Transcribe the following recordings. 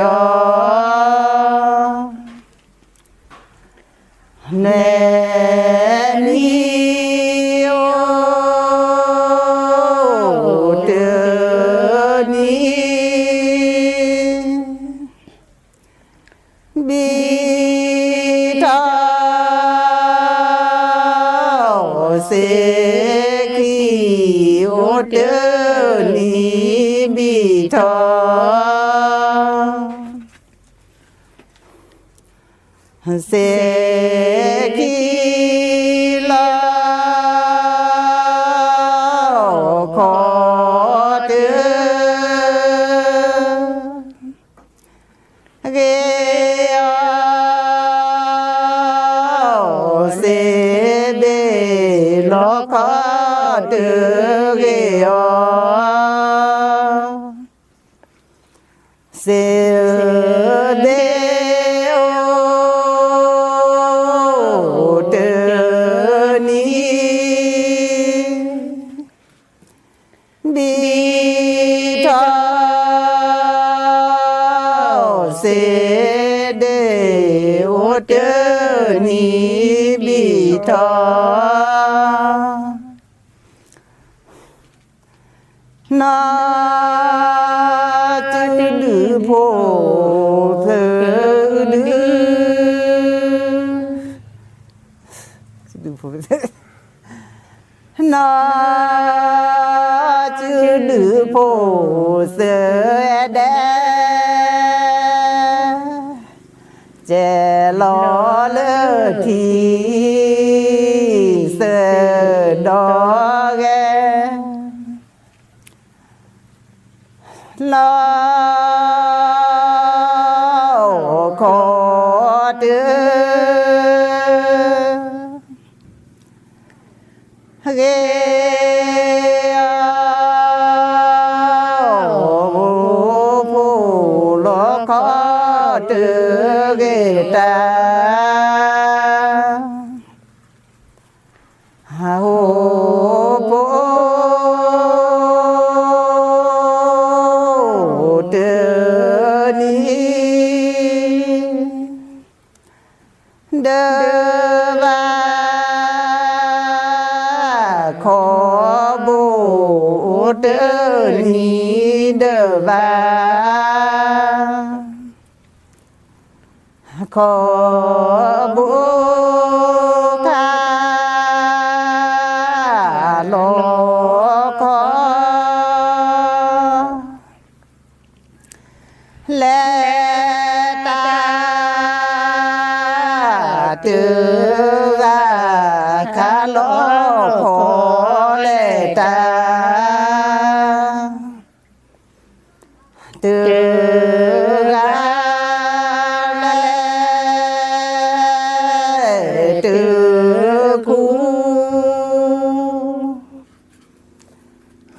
เตือนเกเนมีลอขอเตื เสกิลาขอเตืเกียวเสเบลขอเตื นิบิตานาจิลูโพเทลูจิลูโพเทนาจิลูโพเสแดเจลอ ทีเสดอกแกลอขอเดือเก hô bố tư ni đơ va khó bố đơ ni đơ va khó bố lô khó. Lê ta tư ga khá lô khổ lê ta.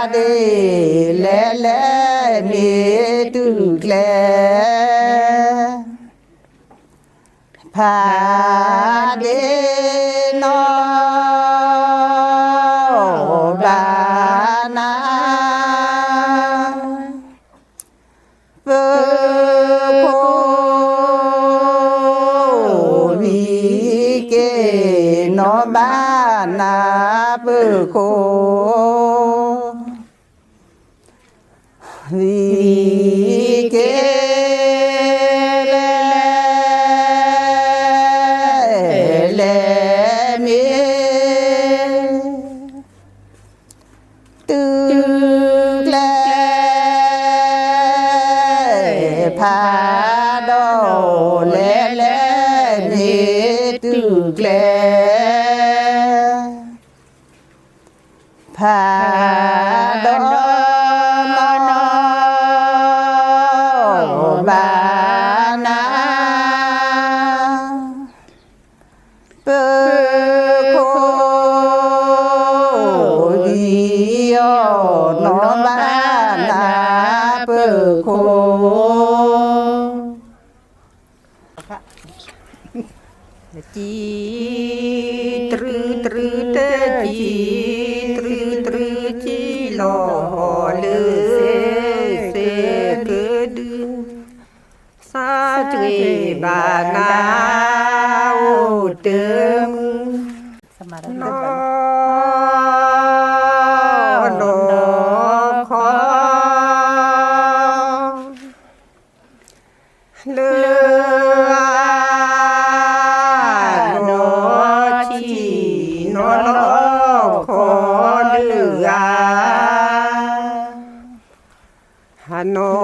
la de le le mi tu le pa đi no ba na. Vơ cô vi ke no ba na vơ cô Vi Pie. โคจีตรึตรึเตจีตรึตรึจีหล่อเลเสเกดึสาจเบานาโอเตม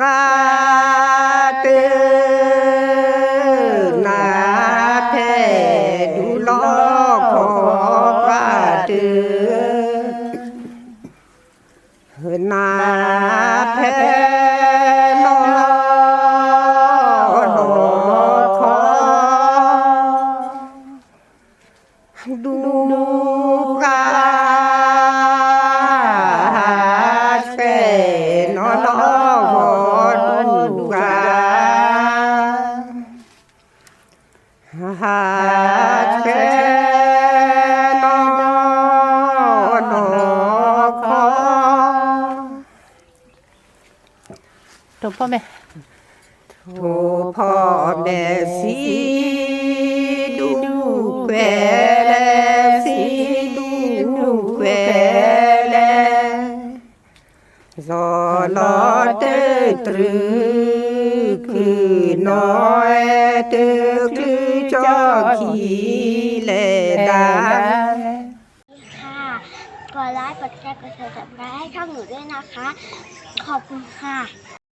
ราตือนาแท้ดูลอขอพระตือนาแท้ ตรงพ่อแม่โทพ่อแม่สีดูแควแลสีดูแควแลซอลอเตตรึคือน้อยเตคือจอขีแลดาค่ะกดไลค์กดแชร์กด subscribe ให้ช่องหนูด้วยนะคะ ขอบคุณค่ะ